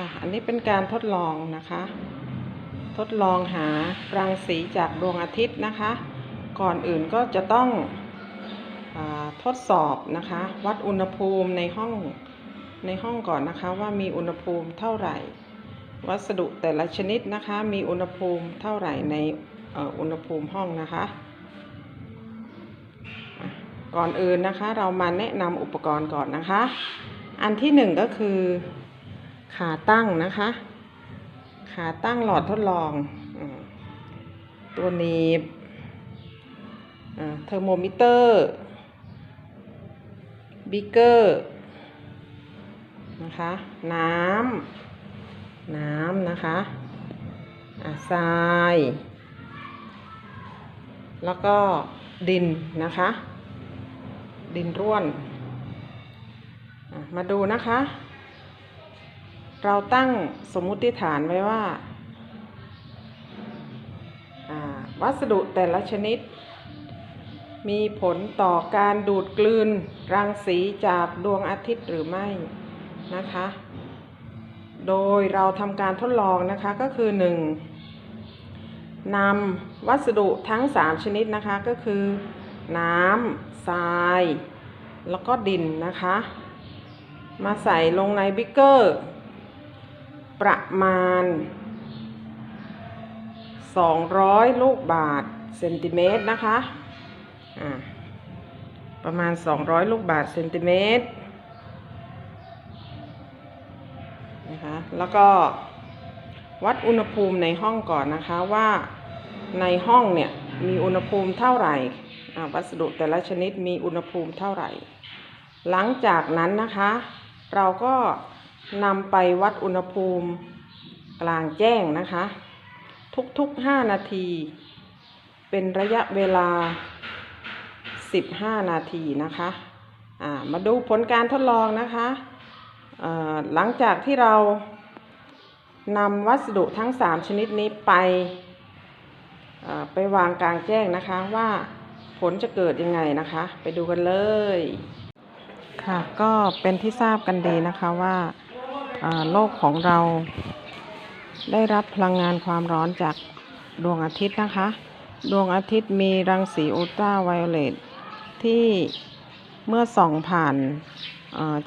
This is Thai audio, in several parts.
ค่ะ อันนี้เป็นการทดลองนะคะ ทดลองหารังสีจากดวงอาทิตย์นะคะ ก่อนอื่นก็จะต้องอทดสอบนะคะ วัดอุณหภูมิในห้องในห้องก่อนนะคะ ว่ามีอุณหภูมิเท่าไหร่ วัสดุแต่ละชนิดนะคะ มีอุณหภูมิเท่าไหร่ในอ,อุณหภูมิห้องนะคะ ก่อนอื่นนะคะ เรามาแนะนำอุปกรณ์ก่อนนะคะ อันที่หนึ่งก็คือ ขาตั้งนะคะ ขาตั้งหลอดทดลองตัวนี้เทอร์โมมิเตอร์บิเกอร์นะคะ น้ำ น้ำนะคะอะทราย แล้วก็ดินนะคะ ดินร่วน มาดูนะคะ เราตั้งสมมุติฐานไว้ว่า วัสดุแต่ละชนิด มีผลต่อการดูดกลืน รังสีจากดวงอาทิตย์หรือไม่นะคะ โดยเราทำการทดลองนะคะก็คือ 1. นำวัสดุทั้ง 3 ชนิดนะคะก็คือ น้ำทราย แล้วก็ดินนะคะ มาใส่ลงในบิ๊กเกอร์ ประมาณ 200 ลูกบาทเซนติเมตรนะคะอ่าประมาณ 200 ลูกบาทเซนติเมตรนะคะแล้วก็วัดอุณหภูมิในห้องก่อนนะคะว่าในห้องเนี่ยมีอุณหภูมิเท่าไหร่อวัสดุแต่ละชนิดมีอุณหภูมิเท่าไหร่ หลังจากนั้นนะคะ เราก็ นำไปวัดอุณหภูมิกลางแจ้งนะคะ ทุกๆ 5 นาที เป็นระยะเวลา 15 นาทีนะคะามาดูผลการทดลองนะคะหลังจากที่เรานำวัสดุทั้ง 3 ชนิดนี้ไปไปวางกลางแจ้งนะคะว่าผลจะเกิดยังไงนะคะ ไปดูกันเลย ค่ะก็เป็นที่ทราบกันดีนะคะว่า โลกของเรา ได้รับพลังงานความร้อนจากดวงอาทิตย์นะคะ ดวงอาทิตย์มีรังสีอุลตราไวโอเลตที่เมื่อส่องผ่าน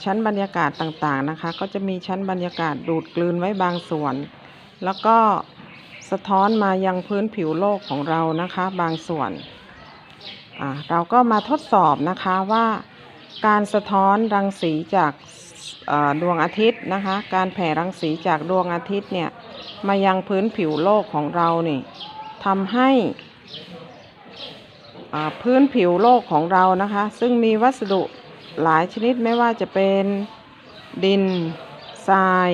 ชั้นบรรยากาศต่างๆนะคะ ก็จะมีชั้นบรรยากาศดูดกลืนไว้บางส่วน แล้วก็สะท้อนมายังพื้นผิวโลกของเรานะคะ บางส่วนเราก็มาทดสอบนะคะว่าการสะท้อนรังสีจาก ดวงอาทิตย์นะคะ การแผ่รังสีจากดวงอาทิตย์เนี่ยมายังพื้นผิวโลกของเรานี่ทำให้พื้นผิวโลกของเรานะคะ ซึ่งมีวัสดุหลายชนิดไม่ว่าจะเป็นดินทราย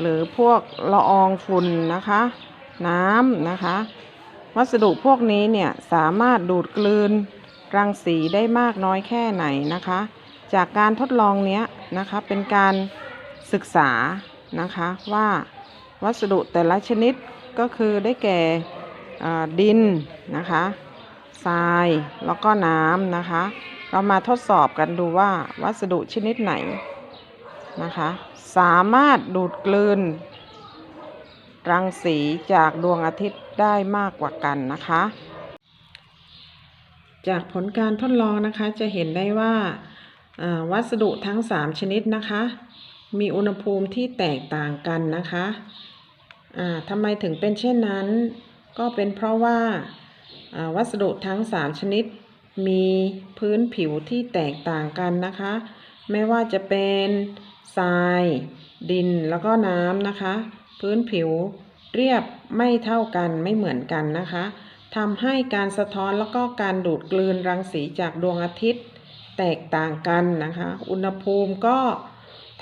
หรือพวกละอองฝุ่นนะคะ น้ำนะคะ วัสดุพวกนี้เนี่ยสามารถดูดกลืนรังสีได้มากน้อยแค่ไหนนะคะ จากการทดลองเนี้ยนะคะเป็นการศึกษานะคะว่าวัสดุแต่ละชนิดก็คือได้แก่ดินนะคะทรายแล้วก็น้ำนะคะ เรามาทดสอบกันดูว่าวัสดุชนิดไหนนะคะสามารถดูดกลืน รังสีจากดวงอาทิตย์ได้มากกว่ากันนะคะ จากผลการทดลองนะคะจะเห็นได้ว่า วัสดุทั้ง 3 ชนิดนะคะ มีอุณหภูมิที่แตกต่างกันนะคะทำไมถึงเป็นเช่นนั้น ก็เป็นเพราะว่าอ่าวัสดุทั้ง 3 ชนิด มีพื้นผิวที่แตกต่างกันนะคะ ไม่ว่าจะเป็นทราย ดินแล้วก็น้ำนะคะ พื้นผิวเรียบไม่เท่ากันไม่เหมือนกันนะคะทำให้การสะท้อนแล้วก็การดูดกลืนรังสีจากดวงอาทิตย์ แตกต่างกันนะคะ อุณหภูมิก็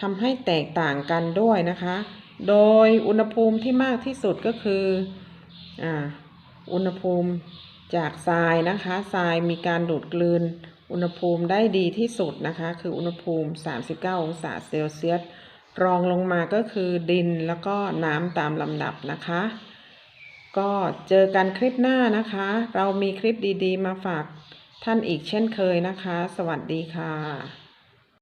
ทำให้แตกต่างกันด้วยนะคะ โดยอุณหภูมิที่มากที่สุดก็คืออ่าอุณหภูมิจากทรายนะคะทรายมีการดูดกลืน อุณหภูมิได้ดีที่สุดนะคะ คืออุณหภูมิ 39 องศาเซลเซียสรองลงมาก็คือดินแล้วก็น้ำตามลำดับนะคะ ก็เจอกันคลิปหน้านะคะ เรามีคลิปดีๆ มาฝาก ท่านอีกเช่นเคยนะคะ สวัสดีค่ะ